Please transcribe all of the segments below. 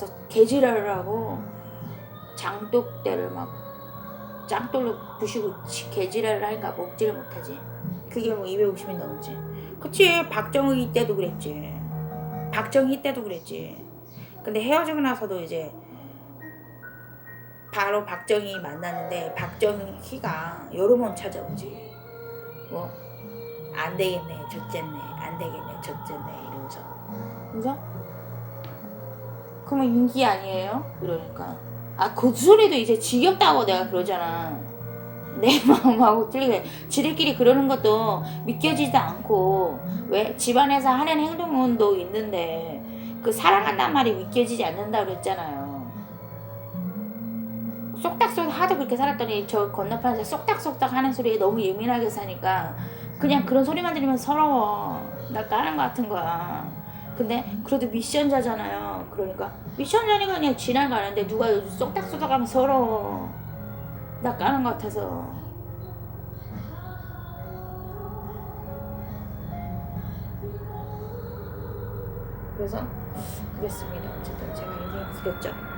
가서 개지랄을 하고 장독대를 막 짱돌로 부시고 지- 개지랄을 하니까 먹지를 못하지. 그게 뭐 250이 넘지. 그치 박정희 때도 그랬지. 박정희 때도 그랬지. 근데 헤어지고 나서도 이제 바로 박정희 만났는데 박정희가 여러 번 찾아오지. 뭐 안 되겠네, 젖쨌네, 안 되겠네, 젖쨌네 이러면서. 그래서 그러면 인기 아니에요? 이러니까 아 그 소리도 이제 지겹다고 내가 그러잖아. 내 마음하고 틀리게 지들끼리 그러는 것도 믿겨지지도 않고 왜 집안에서 하는 행동도 있는데 그 사랑한다는 말이 믿겨지지 않는다 그랬잖아요. 쏙닥쏙 하도 그렇게 살았더니 저 건너편에서 쏙닥쏙닥 하는 소리에 너무 예민하게 사니까 그냥 그런 소리만 들으면 서러워. 나 까는 거 같은 거야. 근데 그래도 미션자잖아요. 그러니까 미션자니까 그냥 지나가는데 누가 쏙닥쏙닥 하면 서러워. 나 까는 것 같아서. 그래서 그랬습니다. 어쨌든 제가 인생이 그랬죠.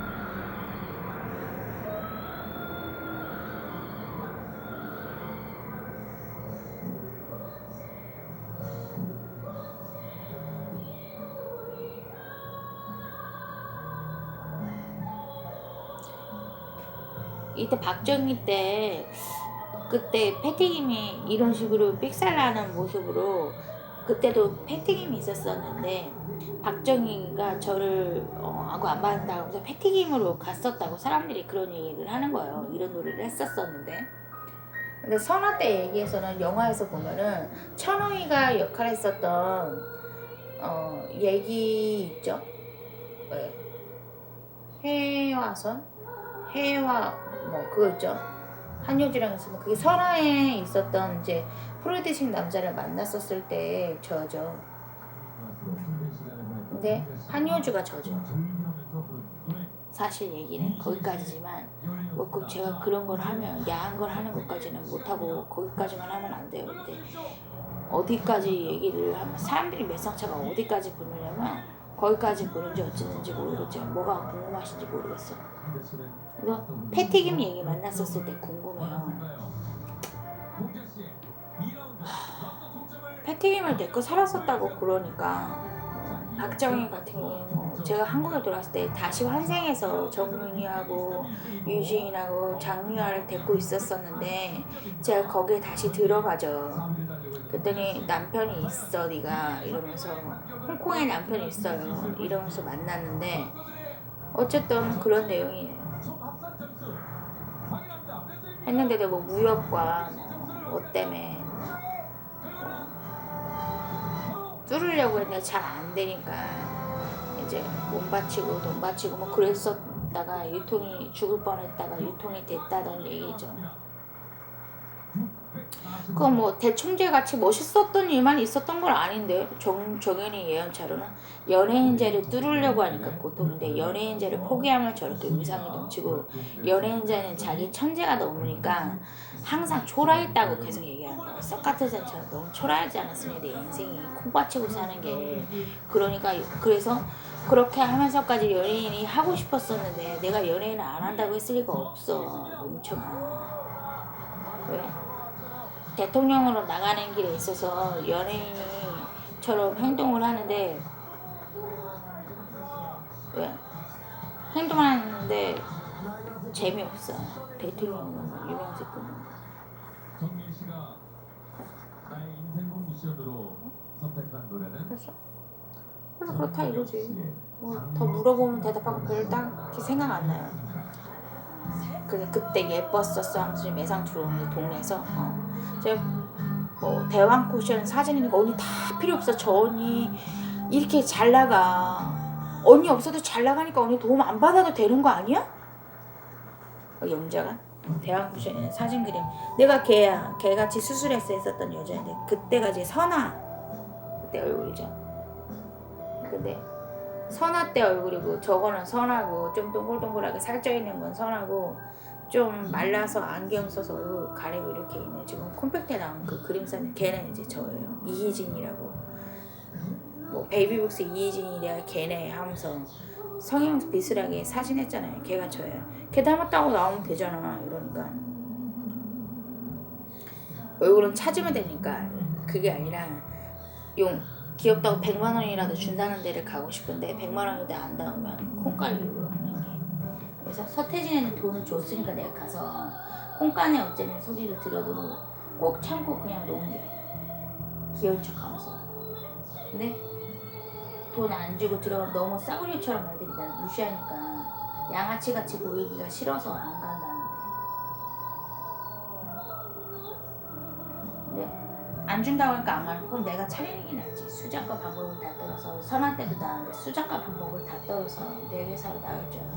이때 박정희 때 그때 패티김이 이런 식으로 삑살나는 모습으로 그때도 패티김이 있었었는데 박정희가 저를 어, 안 받는다고 해서 패티김으로 갔었다고 사람들이 그런 얘기를 하는 거예요. 이런 노래를 했었었는데 근데 선화 때 얘기에서는 영화에서 보면은 천호이가 역할했었던 어, 얘기 있죠. 왜? 해화선? 해화 뭐 그거 있죠. 한효주랑 있으면 그게 설화에 있었던 이제 프로이드식 남자를 만났었을 때 저죠. 근데 한효주가 저죠. 사실 얘기는 거기까지지만 뭐 꼭 제가 그런 걸 하면 야한 걸 하는 것까지는 못하고 거기까지만 하면 안 돼요. 근데 어디까지 얘기를 하면 사람들이 매상차가 어디까지 보느냐면 거기까지 보는지 어쩌는지 모르겠지만 뭐가 궁금하신지 모르겠어. 그래서 패티김 얘기 만났었을 때 궁금해요. 패티김을 데리고 살았었다고 그러니까 박정희 같은 경우 제가 한국에 돌아왔을 때 다시 환생해서 정윤이하고 유지인하고 장미화를 데리고 있었었는데 제가 거기에 다시 들어가죠. 그랬더니 남편이 있어 네가 이러면서 홍콩에 남편이 있어요 이러면서 만났는데 어쨌든 그런 내용이에요. 했는데도 뭐 무역과 뭐 때문에 뭐 뚫으려고 했는데 잘 안 되니까 이제 몸 바치고 돈 바치고 뭐 그랬었다가 유통이 죽을 뻔했다가 유통이 됐다던 얘기죠. 그거 뭐 대총재 같이 멋있었던 일만 있었던 건 아닌데 정 정연이 예언차로는 연예인제를 뚫으려고 하니까 고통인데 연예인제를 포기하면 저렇게 위상이 넘치고 연예인제는 자기 천재가 넘으니까 항상 초라했다고 계속 얘기하는 거야. 소카트전처럼 너무 초라하지 않았으면 내 인생이. 콩받치고 사는 게. 그러니까 그래서 그렇게 하면서까지 연예인이 하고 싶었었는데 내가 연예인을 안 한다고 했을 리가 없어 멍청아. 왜? 대통령으로 나가는 길에 있어서 연예인이처럼 행동을 하는데 왜? 행동하는데 재미없어. 대통령은 유명세꾼은 정민 씨가 나의 인생곡 미션으로 선택한 노래는? 그래서 그래서 그렇다 이거지. 뭐 더 물어보면 대답하고 별 딱히 생각 안 나요 그래 그때 예뻤었어. 하면서 매상 들어오는 동네에서. 어. 제가 뭐 대왕 쿠션 사진이니까 언니 다 필요 없어. 저 언니 이렇게 잘 나가. 언니 없어도 잘 나가니까 언니 도움 안 받아도 되는 거 아니야? 어, 영자가? 대왕 쿠션에 사진 그림. 내가 걔야 걔같이 수술했어 했었던 여자인데 그때가 이제 선아. 그때 얼굴이죠. 근데 선아 때 얼굴이고 저거는 선하고 좀 동글동글하게 살쪄 있는 건 선하고 좀 말라서 안경 써서 얼굴 가리고 이렇게 있는 지금 컴팩트에 나온 그 그림 사진 걔는 이제 저예요 이희진이라고 뭐 베이비복스 이희진이 내가 걔네 하면서 성형 비슷하게 사진했잖아요. 걔가 저예요. 걔 닮았다고 나오면 되잖아. 이러니까 얼굴은 찾으면 되니까 그게 아니라 용 귀엽다고 100만 원이라도 준다는 데를 가고 싶은데 100만 원이 안 나오면 콩깔리고 하는 게. 그래서 서태진에는 돈을 줬으니까 내가 가서 콩간에 어쩌는 소리를 들어도 꼭 참고 그냥 게 귀여운 척하면서. 근데 돈 안 주고 들어가면 너무 싸구려처럼 애들이 날 무시하니까 양아치같이 보이기가 싫어서. 안 안 준다고 하니까 안건 내가 차리는 게 낫지. 수작과 방법을 다 떨어서 선한 때도 나는데 수작과 방법을 다 떨어서 내 회사로 나올 줄 알아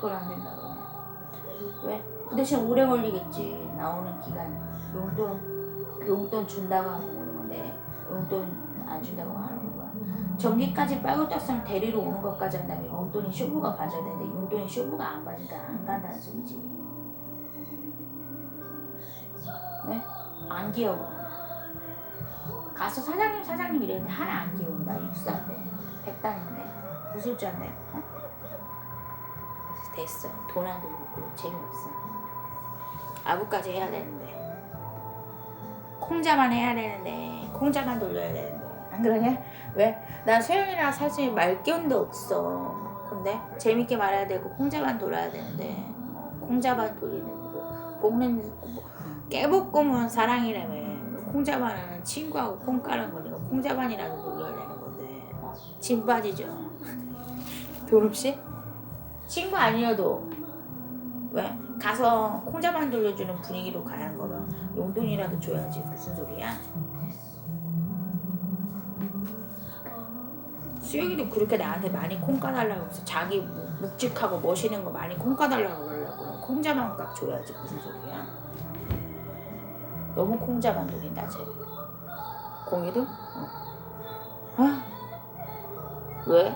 돈안 된다 그러면. 왜? 그 대신 오래 걸리겠지. 나오는 기간. 용돈 용돈 준다고 하면 오는 건데 용돈 안 준다고 하는 거야. 전기까지 빨고 떴으면 데리러 오는 것까지 한다면 용돈이 쇼부가 봐줘야 되는데 용돈이 쇼부가 안 봐주니까 안 간다는 소리지 네? 안 귀여워. 가서 사장님 사장님 이랬는데 하나 안 귀여워 나 육사인데 백단인데. 구슬자인데 어? 됐어. 돈 안 들고 재미없어. 아부까지 해야 되는데. 콩자만 해야 되는데. 콩자만 돌려야 되는데. 안 그러냐? 왜? 난 소영이랑 사실 말 기운도 없어. 근데 재밌게 말해야 되고 콩자만 돌아야 되는데. 어, 콩자만 돌리는 거. 뭐, 깨볶음은 사랑이라며 콩자반은 친구하고 콩 까는 거니까 콩자반이라도 돌려야 되는 건데 어, 진 빠지죠 돈 없이? 친구 아니어도 왜? 가서 콩자반 돌려주는 분위기로 가야 하는 거면 용돈이라도 줘야지 무슨 소리야? 수영이도 그렇게 나한테 많이 콩 까달라고 해서 자기 묵- 묵직하고 멋있는 거 많이 콩 까달라고 그러려고 콩자반 값 줘야지 무슨 소리야? 너무 콩자반 돌린다 쟤 공이도? 어. 아 왜?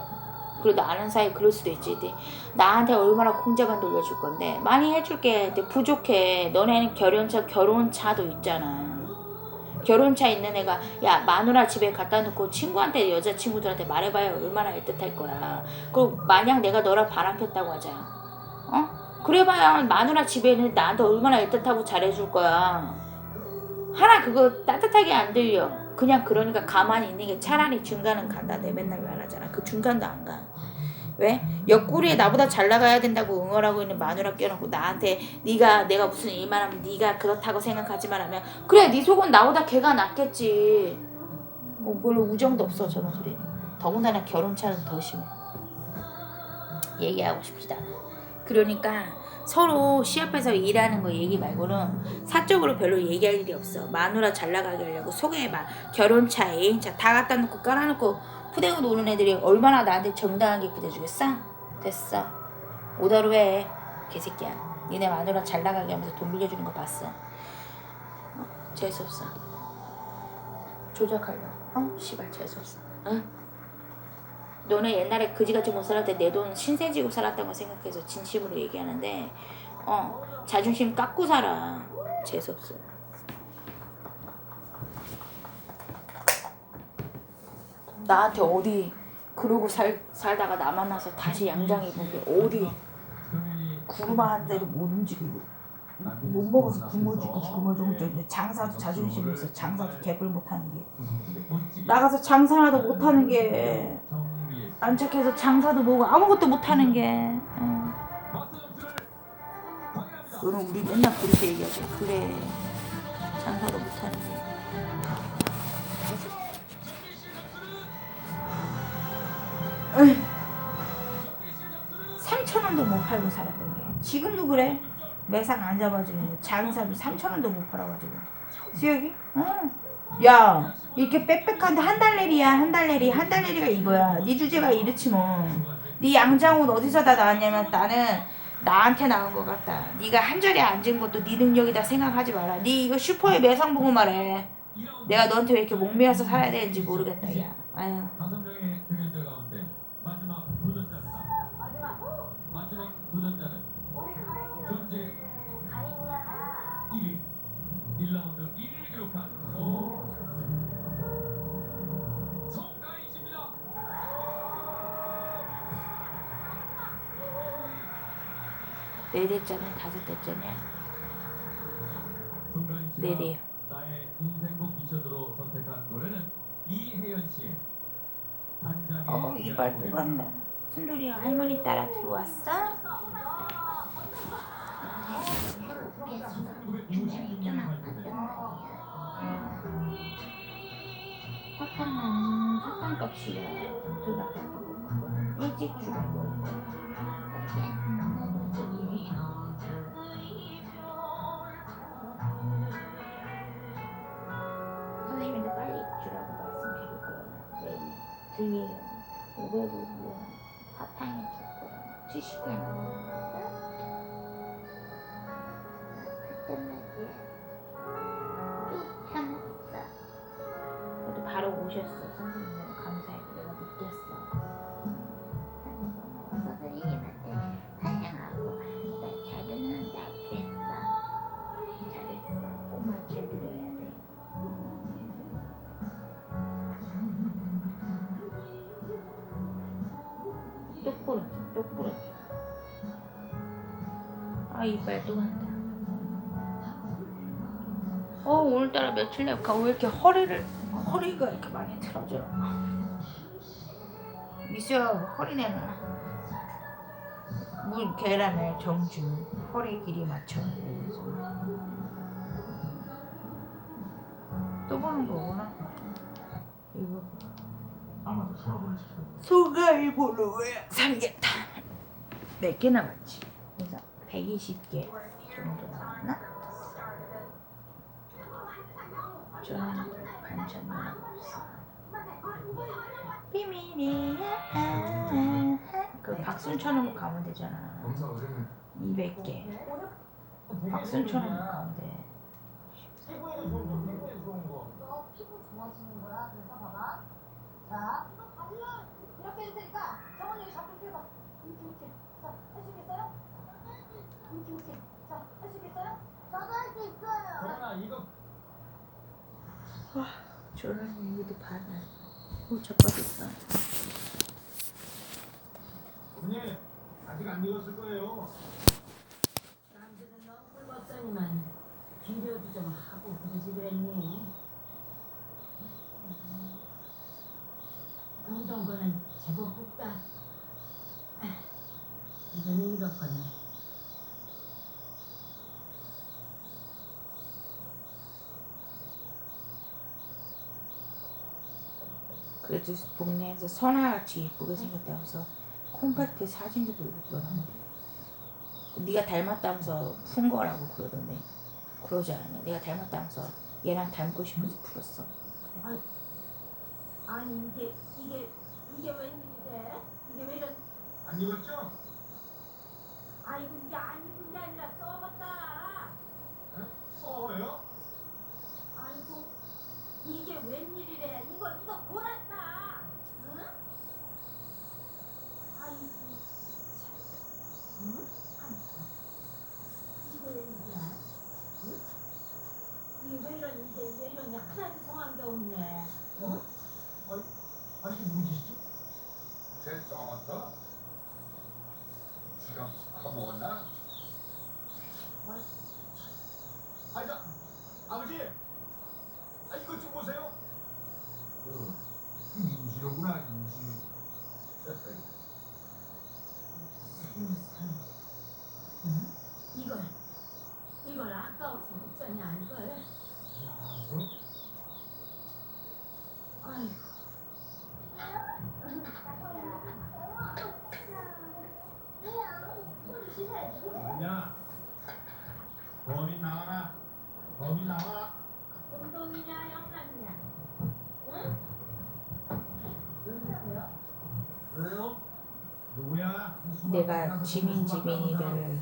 그래도 아는 사이 그럴 수도 있지. 근데 나한테 얼마나 콩자반 돌려줄 건데 많이 해줄게. 근데 부족해. 너네는 결혼차 결혼차도 있잖아. 결혼차 있는 애가 야 마누라 집에 갖다 놓고 친구한테 여자 친구들한테 말해봐야 얼마나 애틋할 거야. 그리고 만약 내가 너랑 바람 폈다고 하자. 어? 그래봐야 마누라 집에는 나한테 얼마나 애틋하고 잘해줄 거야. 하나 그거 따뜻하게 안 들려. 그냥 그러니까 가만히 있는 게 차라리 중간은 간다. 내 맨날 말하잖아. 그 중간도 안 가. 왜? 옆구리에 나보다 잘 나가야 된다고 응원하고 있는 마누라 껴놓고 나한테 네가 내가 무슨 일만 하면 네가 그렇다고 생각하지만 하면 그래 네 속은 나보다 걔가 낫겠지. 뭐 별로 우정도 없어 저런 소리. 더군다나 결혼차는 더 심해. 얘기하고 않아. 그러니까 서로 시합에서 일하는 거 얘기 말고는 사적으로 별로 얘기할 일이 없어. 마누라 잘 나가게 하려고 소개해봐. 결혼차, 애인차 다 갖다 놓고 깔아놓고 푸대고 노는 애들이 얼마나 나한테 정당하게 부대주겠어? 됐어. 오더로 해. 개새끼야. 니네 마누라 잘 나가게 하면서 돈 빌려주는 거 봤어. 어? 재수없어. 조작하려. 어? 씨발 재수없어. 응? 너네 옛날에 그지같이 못 살았을 때내돈 신세 지고 살았다는 거 생각해서 진심으로 얘기하는데 어 자존심 깎고 살아. 재수없어. 나한테 어디 그러고 살, 살다가 나 만나서 다시 양장 입은 게. 어디? 구루마 한 대로 못 움직이고. 못 먹어서 굶어 죽고 굶어 죽고 장사도 자존심이 있어. 장사도 개불 못하는 게. 나가서 장사라도 못하는 게 안착해서 장사도 뭐고 아무것도 못하는 게 응. 너는 우리 맨날 그렇게 얘기하지 그래 장사도 못하는 게 에휴. 3천 원도 못 팔고 살았던 게 지금도 그래 매상 안 잡아주면 장사도 3천 원도 못 팔아가지고 수혁이? 응. 야 이렇게 빽빽한데 한 달내리야 한 달내리 한 달내리가 이거야. 네 주제가 이렇지 뭐네 양장옷 어디서 다 나왔냐면 나는 나한테 나온 것 같다. 네가 한 자리에 앉은 것도 네 능력이다 생각하지 마라. 네 이거 슈퍼의 매상 보고 말해. 내가 너한테 왜 이렇게 목매어서 살아야 되는지 모르겠다 야. 아유. 마지막 도전자입니다. 마지막 도전자는 네 대짜냐 다섯 대짜냐 씨가 네 대. 나의 인생곡 미션으로 선택한 노래는 이혜연 단장의 어 이빨 또 간다 순돌이가 할머니 따라 들어왔어? 1956년 발표된 사탕은 사탕값이야 일찍 주고 내일 들려요 500원 사탕에 줄 거야 70개 그때 어 오늘따라 며칠 내가 왜 이렇게 허리를? 허리가 이렇게 많이 틀어져? 미수야 허리 내놔. 물 계란을 정주 허리 길이 맞춰. 또 보는 거구나. 이거. 아마도 보러 왜 삼계탕 몇 개 남았지? 그래서 120개 정도 남았나? 저는 반찬 남았어 비밀이야 그 박순천으로 가면 되잖아 검사 어제는 200개 박순천으로 가면 돼 최고에는 좋은 거 최고에는 좋은 거 너 피부 좋아지는 거야. 그래서 봐봐. 자, 이거 발라. 이렇게 해줄 테니까 정원이 여기 잡고 해봐. 이렇게 이렇게. 자, 할 수 있겠어요? 이렇게 이렇게. 자, 할 수 있겠어요? 저도 할 수 있어요. 정원아 이거 저는 이것도 반을 오 자빠졌어 언니 아직 안 익었을 거예요 남들은 너무 굵었더니만 비료도 좀 하고 그러지 그랬니? 엉덩 거는 제법 굵다. 아, 이거는 익었거든. 그래도 동네에서 선아같이 이쁘게 생겼다면서 콤팩트 사진도 보여줬더라 네가 닮았다면서 푼 거라고 그러던데 그러지 않았냐 내가 닮았다면서 얘랑 닮고 싶어서 풀었어 아니 이게 이게 이게 웬일이래? 이게 왜 이런? 안 익었죠? 아이고 이게 안 익은 게 아니라 썩었다. 썩어요? 아이고 이게 웬일이래? 이거 이거 골았다. 응? 아이고 참. 응? 참았어. 이게 웬일이야? 응? 이게 왜 이러는데 왜 이러냐? 하나도 성한 게 없네. 어? 아니 이게 무슨 짓이지? 쟤 썩었어? 지가 퍼먹었나? 아니 저 아버지 아 이것 좀 보세요 어, 임시로구나 임시 응? 이걸 이걸 아까워서 어쩌냐 이걸. 아이고. 누구냐? 범인 나와라 범인 나와 운동이냐 영남이냐? 응? 누구세요? 왜요? 누구야? 내가 지민 지민이를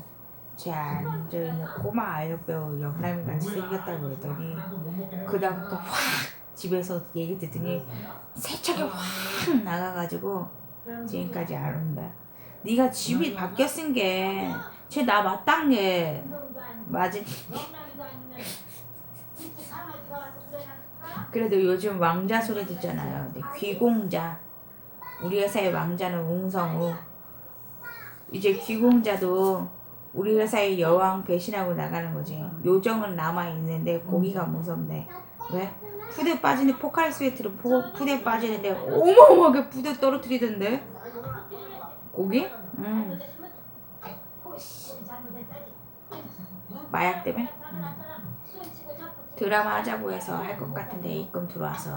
제 앉아있는 꼬마 아역 배우 영남이 같이 생겼다고 그랬더니 그 다음부터 확 집에서 얘기 듣더니 세차게 확 나가가지고 지금까지 안 온다. 네가 집이 바뀌었은 게 쟤 나 마땅 게 맞은? 그래도 요즘 왕자 소리 듣잖아요. 귀공자. 우리 회사의 왕자는 웅성우 이제 귀공자도 우리 회사의 여왕 배신하고 나가는 거지. 요정은 남아 있는데 고기가 무섭네. 왜? 푸대 빠지는 포칼 스웨트로 포, 푸대 빠지는데 어마어마하게 푸대 떨어뜨리던데. 고기? 음. 마약 때문에? 음. 드라마 하자고 해서 할 것 같은데 입금 들어와서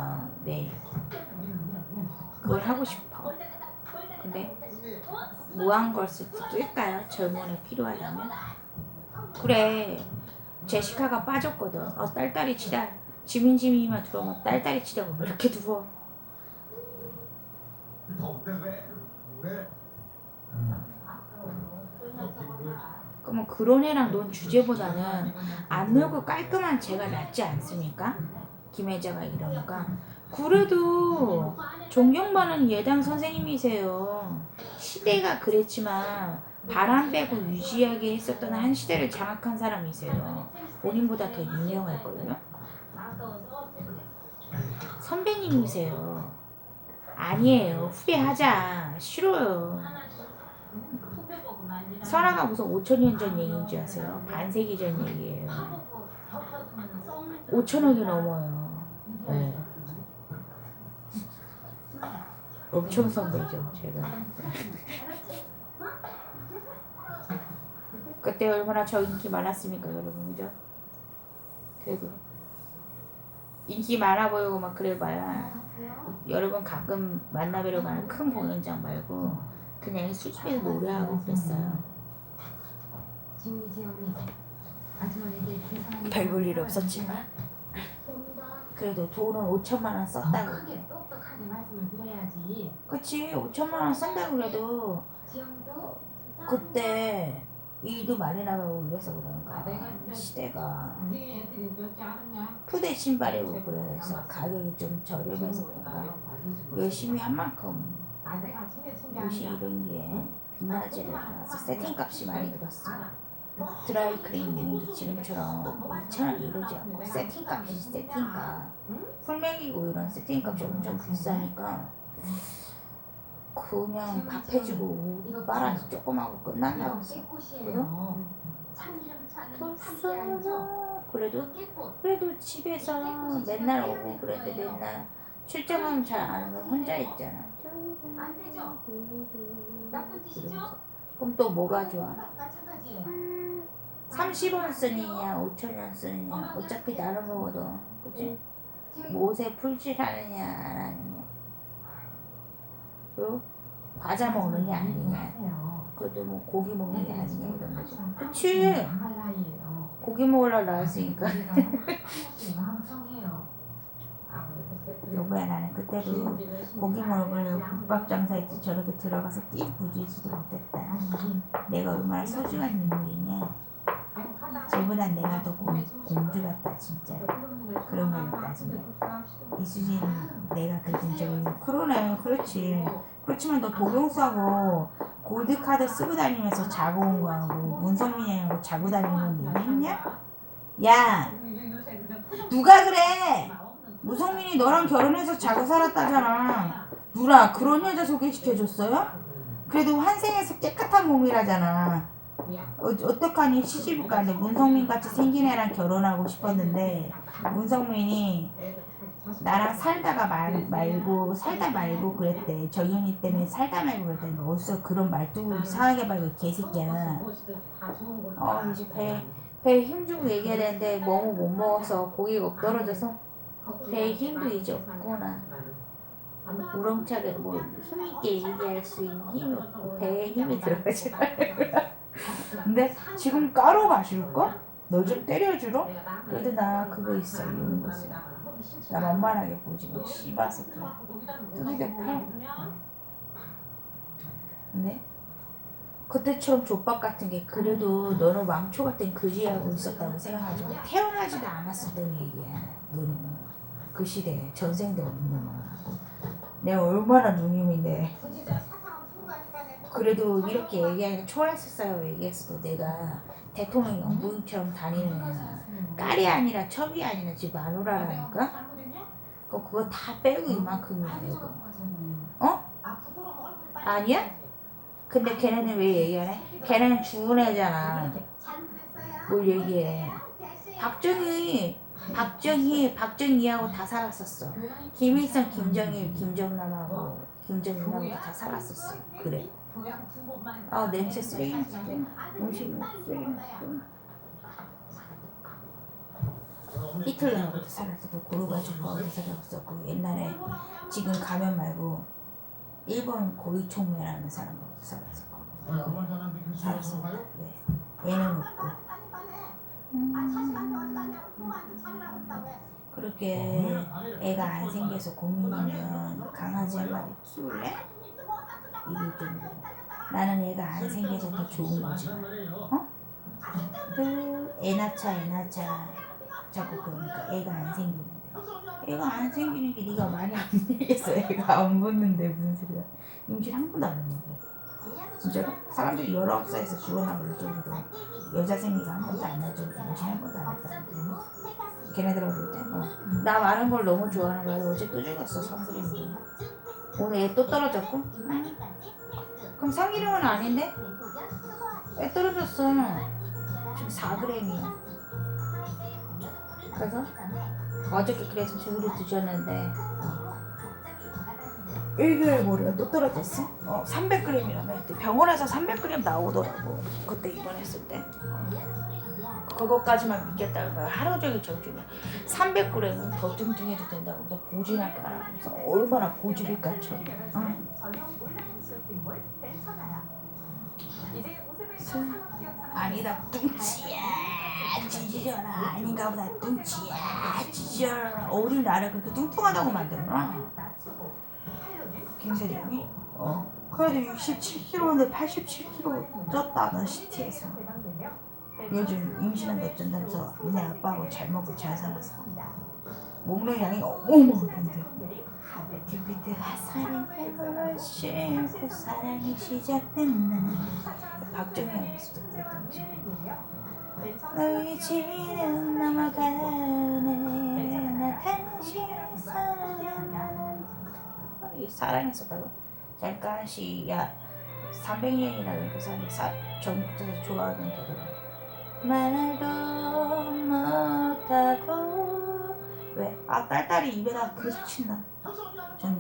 네 그걸 하고 싶어. 근데 무한걸스 뛸까요? 젊은이 필요하다면? 그래 제시카가 빠졌거든. 어 딸딸이 치다. 지민지민이만 들어오면 딸딸이 치다고 왜 이렇게 들어? 그러면 그런 애랑 논 주제보다는 안 놀고 깔끔한 제가 낫지 않습니까? 김혜자가 이러니까 그래도 존경받는 예당 선생님이세요. 시대가 그랬지만 바람 빼고 유지하게 했었던 한 시대를 장악한 사람이세요. 본인보다 더 유명할걸요? 선배님이세요. 아니에요. 후배하자. 싫어요. 설아가 무슨 5천 년 전 얘기인 줄 아세요? 반세기 전 얘기예요. 5천억이 넘어요. 네. 엄청 선배죠, 제가. 그때 얼마나 저 인기 많았습니까, 여러분, 그죠? 그래도 인기 많아 보이고 막 그래봐야 여러분 가끔 만나뵈러 가는 큰 공연장 말고 그냥 수집에서 노래하고 그랬어요. 별 볼 일 없었지만 그래도 돈은 5천만 원 썼다고 그래. 크게 똑똑하게 말씀을 드려야지. 그치 5천만 원 쓴다고 그래도 지영도 그때 일도 많이 나가고 그래서 그런가 아, 시대가 네 애들이? 푸대 신발이고 그래서 가격이 좀 저렴해서 그런가 열심히 한 만큼 아 내가 친해 친게 옷이 아니야. 이런 게 빈나지를 않아서 세팅값이 많이 들었어 드라이 클리닝도 지금처럼 2천원 이러지 않고 세팅값이 세팅값 풀맥이고 이런 세팅값이 엄청 비싸니까 그냥 밥 해주고 옷 빨아서 조금 하고 끝난다고 했어 꽃이에요. 참기름 차는 참깨 알죠? 그래도. 그래도 집에서 맨날 오고 그랬는데 맨날 출장하면 잘 안 오면 혼자 있잖아 안 되죠? 나쁜 짓이죠? 그럼 또 뭐가 좋아? 마찬가지예요. 30원 쓰느냐 5천원 쓰느냐 어차피 나눠 먹어도 그치? 뭐 옷에 풀칠하느냐 안 하느냐 그리고 과자 먹느냐 아니냐 그래도 뭐 고기 먹느냐 아니냐 이런 거지 그치 할 나이에요. 고기 먹으려고 나왔으니까 요. 여보야 나는 그때도 고기 먹으려고 국밥 장사했지 저렇게 들어가서 끼 부지지도 못했다. 내가 얼마나 소중한 인물이냐. 저보단 내가 더 공, 공주 같다 진짜. 그런 걸로 따지면. 이수진 내가 그랬던 적이 그러네 그렇지. 그렇지만 너 독용수하고 골드카드 쓰고 다니면서 자고 온 거하고 문성민이하고 자고 다니는 거 얘기했냐? 야 누가 그래 무성민이 너랑 결혼해서 자고 살았다잖아. 누나 그런 여자 소개시켜줬어요? 그래도 환생에서 깨끗한 몸이라잖아. 어, 어떡하니? 시집을 가는데 문성민 같이 생긴 애랑 결혼하고 싶었는데 문성민이 나랑 살다가 말, 말고 살다 말고 그랬대. 정윤이 때문에 살다 말고 그랬대. 어디서 그런 말투 이상하게 말고 개새끼야. 어 이제 배 배에 힘주고 얘기해야 되는데 너무 못 먹어서 고기가 떨어져서 배에 힘도 이제 없구나. 우렁차게 뭐 힘있게 얘기할 수 있는 힘이 없고 배에 힘이 들어가지 근데 지금 까로 가실까? 너 좀 때려주러? 그래도 나 그거 있어 이런 거 있어. 나 만만하게 보지 마. 씨발 새끼. 두들겨 패 근데 그때처럼 족밥 같은 게 그래도 너는 왕초 같은 그지하고 있었다고 생각하지 마. 태어나지도 않았었던 얘기야 너는 그 시대에 전생도 없는 놈아 내가 얼마나 누님인데 그래도 이렇게 얘기하니까 초라했었어요 얘기했어도 내가 대통령 영부인처럼 다니는 애야 깔이 아니라 첩이 아니라 지금 마누라라니까 그 그거 다 빼고 이만큼이야 이거 어? 아니야? 근데 걔네는 왜 얘기 안 해? 걔네는 죽은 애잖아. 뭘 얘기해? 박정희, 박정희, 박정희하고 다 살았었어. 김일성, 김정일, 김정남하고 김정일하고 다 살았었어. 그래. 아 냄새 쓰레기. 음식 살았어. 고르가지고 어디서 살았었고 옛날에 지금 가면 말고 일본 고위총매라는 사람하고 살았었고 얼마 전에 교수님 살았어. 가요? 왜? 얘는 없고. 그렇게 애가 안 생겨서 고민이면 강아지 한 마리 키울래? 이럴 텐데 나는 애가 안 생겨서 더 좋은 거지 어? 그애 낳자 애 낳자 자꾸 그러니까 애가 안 생기는데 애가 안 생기는 게 네가 많이 안 되겠어 애가 안 붙는데 무슨 소리야 임신 한 번도 안 했는데 진짜로? 사람들이 19살에서 죽어나 그럴 정도 여자 생리가 한 번도 안날 정도 임신 한 번도 안 했다는데 걔네들하고 볼 때? 어. 나 많은 걸 너무 좋아하는 거야 어제 또 죽었어 성그림도 오늘 애또 떨어졌고? 응. 그럼 성기름은 아닌데? 애 떨어졌어 지금 4g이야 그래서 어저께 그래서 두부를 드셨는데 1개월 모레가 또 떨어졌어? 어 300g이라며 병원에서 300g 나오더라고 그때 입원했을 때 그거까지만 믿겠다는 거야 하루 종일 정주면 300g은 더 뚱뚱해도 된다고 너 보질할 거야 그래서 얼마나 보질일까 참 어? 아니다. 뚱치야. 지지려라. 아닌가 보다. 뚱치야. 지지려라. 어딜 나를 그렇게 뚱뚱하다고 만들어놔 김세정이? 어. 그래도 67kg인데 87kg 쪘다 너 CT에서 요즘 임신한다 어쩐다면서 니네 아빠하고 잘 먹고 잘 살아서. 먹는 양이 어마어마한데. 햇빛가 사랑을 싣고 사랑이 시작된 날 박정희하고서도 그랬던지 너의 지는 넘어가네. 나 당신을 사랑하는. 이 사랑했었다고. 잠깐씩 야. 300년이나 넘게 사는 사 전부터 좋아하던 노래가 말도 못하고 왜? 아 딸딸이 입에다 그 소친다 전